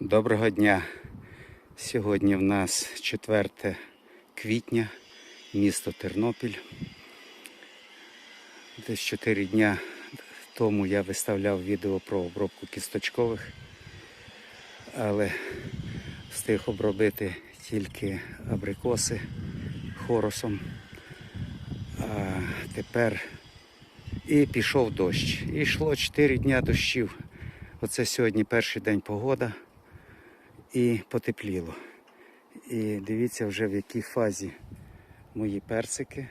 Доброго дня. Сьогодні в нас 4 квітня, місто Тернопіль. Десь 4 дня тому я виставляв відео про обробку кісточкових, але встиг обробити тільки абрикоси хоросом. А тепер і пішов дощ. І йшло 4 дня дощів. Оце сьогодні перший день погода і потепліло. І дивіться вже в якій фазі мої персики.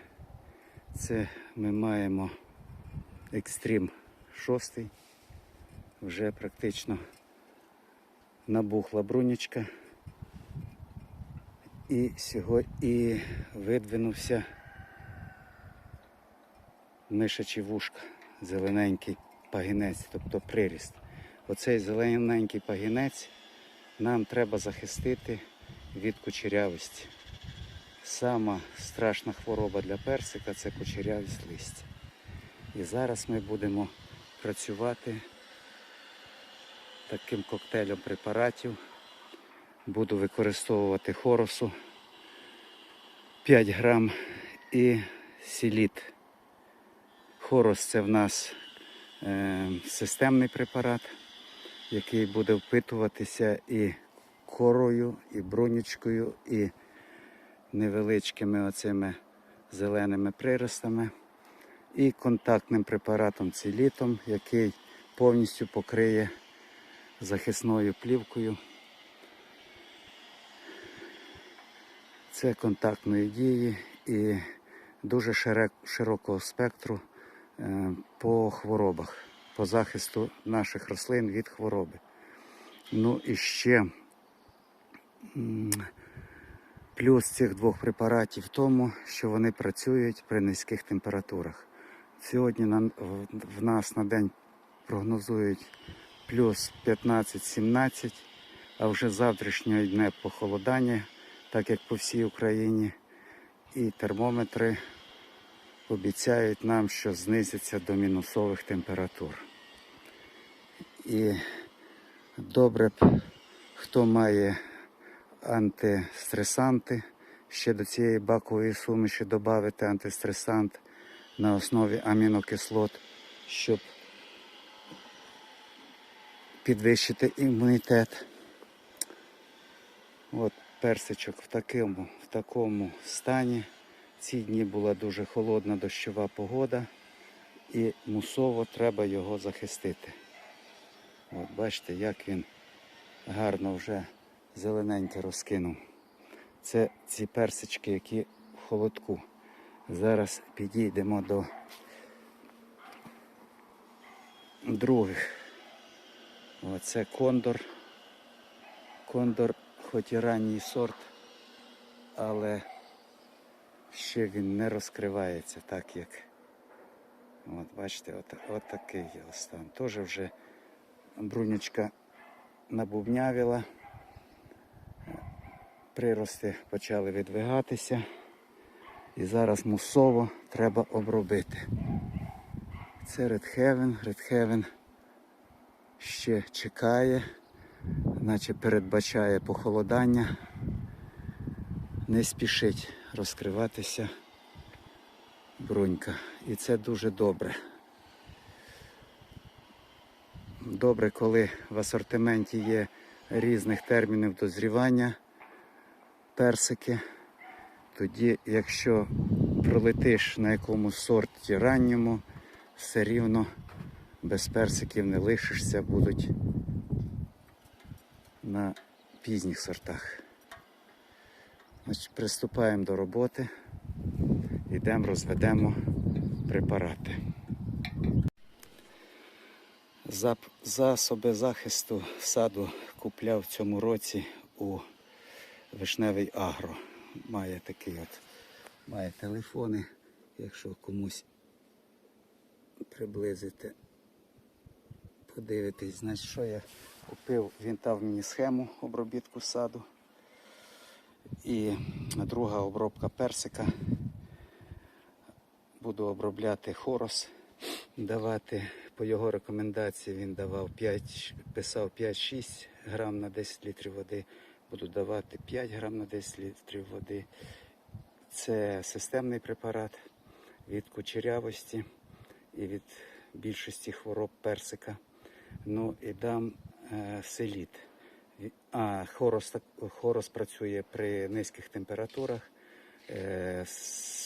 Це ми маємо екстрім 6. Вже практично набухла брунічка. І сьогодні і видвинувся мишачі вушка, зелененький пагінець, тобто приріст. Оцей зелененький пагінець нам треба захистити від кучерявості. Сама страшна хвороба для персика це кучерявість листя. І зараз ми будемо працювати таким коктейлем препаратів. Буду використовувати хоросу 5 грам і сіліт. Хорос це в нас е, системний препарат, який буде впитуватися і корою, і бронючкою, і невеличкими оцими зеленими приростами, і контактним препаратом цилітом, який повністю покриє захисною плівкою. Це контактної дії і дуже широкого спектру е, по хворобах, по захисту наших рослин від хвороби. Ну і ще плюс цих двох препаратів в тому, що вони працюють при низьких температурах. Сьогодні в, нас на день прогнозують плюс 15-17, а вже завтрашнього дня похолодання, так як по всій Україні. І термометри обіцяють нам, що знизиться до мінусових температур. І добре б, хто має антистресанти, ще до цієї бакової суміші додати антистресант на основі амінокислот, щоб підвищити імунітет. От персичок в такому, в такому стані. Ці дні була дуже холодна дощова погода і мусово треба його захистити. От бачите, як він гарно вже зелененьке розкинув. Це ці персички, які в холодку. Зараз підійдемо до других. Оце кондор. Кондор, хоч і ранній сорт, але ще він не розкривається так, як. От, бачите, от, от такий стан. Теж вже брунючка набубнявіла. Прирости почали відвигатися. І зараз мусово треба обробити. Це. Red Heaven ще чекає, наче передбачає похолодання. Не спішить розкриватися брунька. І це дуже добре. Добре, коли в асортименті є різних термінів дозрівання персики. Тоді, якщо пролетиш на якомусь сорті ранньому, все рівно без персиків не лишишся, будуть на пізніх сортах. Значить, приступаємо до роботи, йдемо, розведемо препарати. Засоби захисту саду купляв в цьому році у Вишневий Агро. Має такий от, має телефони, якщо комусь приблизити, подивитись, значить, що я купив, він дав мені схему обробітку саду. І друга обробка персика. Буду обробляти хорос, давати по його рекомендації він давав 5, писав 5-6 грам на 10 літрів води. Буду давати 5 грам на 10 літрів води. Це системний препарат від кучерявості і від більшості хвороб персика. Ну і дам е, селіт. А хорос, хорос працює при низьких температурах. Е, з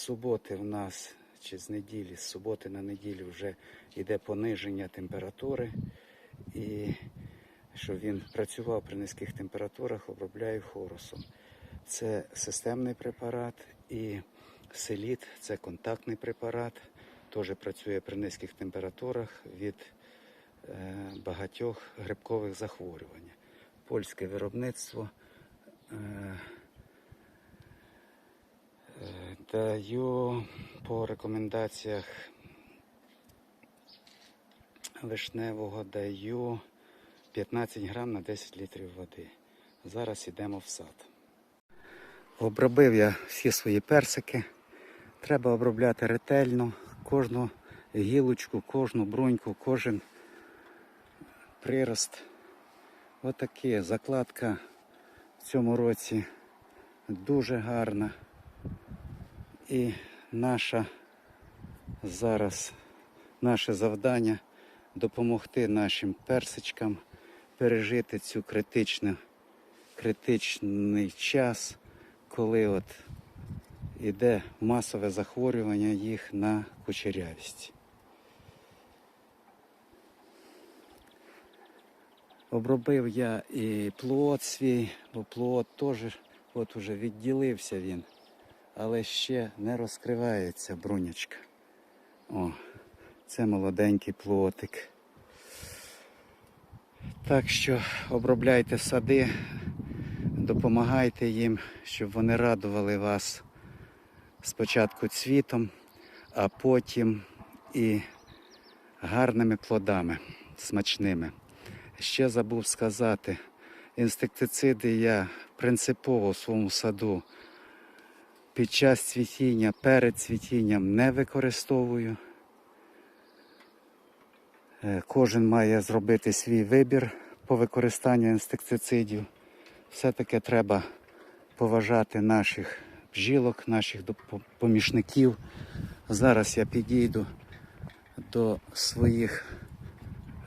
суботи в нас чи з неділі, з суботи на неділю вже йде пониження температури. І щоб він працював при низьких температурах, обробляю хоросом. Це системний препарат і селіт це контактний препарат. Теж працює при низьких температурах від е, багатьох грибкових захворювань. Польське виробництво. Е, е, Даю по рекомендаціях вишневого даю 15 грам на 10 літрів води. Зараз йдемо в сад. Обробив я всі свої персики. Треба обробляти ретельно кожну гілочку, кожну бруньку, кожен прирост. Отаке закладка в цьому році дуже гарна. І наша зараз наше завдання допомогти нашим персичкам пережити цю критичну, критичний час, коли от іде масове захворювання їх на кучерявість. Обробив я і плод свій, бо плод теж от уже відділився він, але ще не розкривається брунячка. О, це молоденький плотик. Так що обробляйте сади, допомагайте їм, щоб вони радували вас спочатку цвітом, а потім і гарними плодами, смачними. Ще забув сказати, інсектициди я принципово в своєму саду під час цвітіння, перед цвітінням не використовую. Е, Кожен має зробити свій вибір по використанню інсектицидів. Все-таки треба поважати наших бджілок, наших помічників. Зараз я підійду до своїх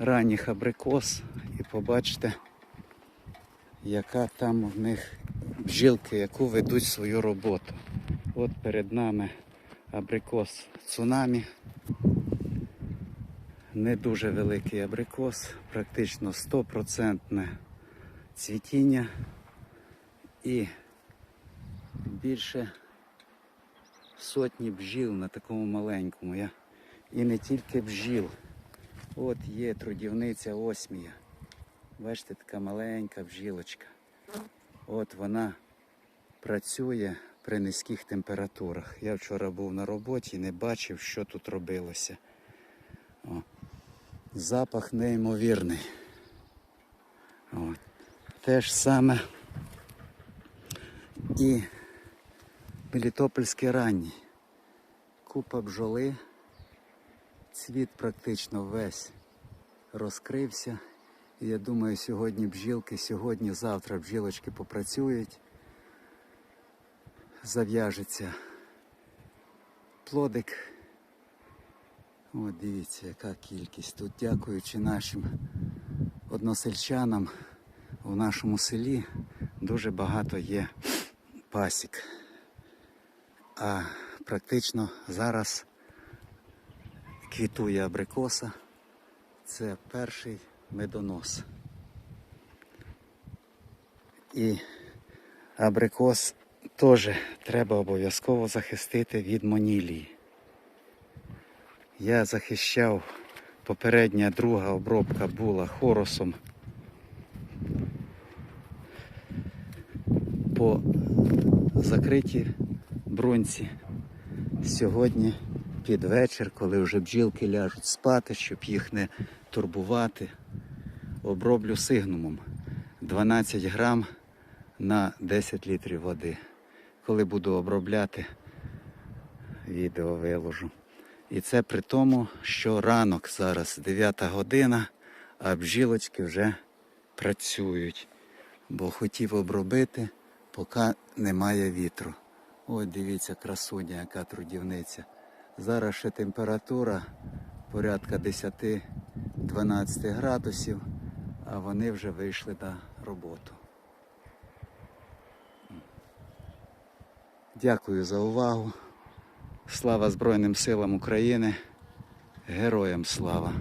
ранніх абрикос і побачите, яка там в них бджілки, яку ведуть свою роботу. От перед нами абрикос цунамі. Не дуже великий абрикос, практично 100% цвітіння і більше сотні бджіл на такому маленькому. Я... І не тільки бджіл. От є трудівниця осмія. Бачите, така маленька бджілочка. От вона працює при низьких температурах. Я вчора був на роботі і не бачив, що тут робилося. О. Запах неймовірний. От. Те ж саме і Мелітопольський ранній. Купа бджоли, цвіт практично весь розкрився. Я думаю, сьогодні бджілки, сьогодні-завтра бджілочки попрацюють, зав'яжеться плодик. От дивіться, яка кількість. Тут дякуючи нашим односельчанам в нашому селі дуже багато є пасік. А практично зараз квітує абрикоса. Це перший медонос. І абрикос теж треба обов'язково захистити від монілії. Я захищав попередня друга обробка була хоросом по закритій брунці. Сьогодні під вечір, коли вже бджілки ляжуть спати, щоб їх не турбувати, оброблю сигнумом 12 грам на 10 літрів води. Коли буду обробляти, відео виложу. І це при тому, що ранок зараз 9 година, а бджілочки вже працюють, бо хотів обробити, поки немає вітру. Ой, дивіться, красуня, яка трудівниця. Зараз ще температура порядка 10-12 градусів, а вони вже вийшли на роботу. Дякую за увагу. Слава Збройним силам України. Героям слава!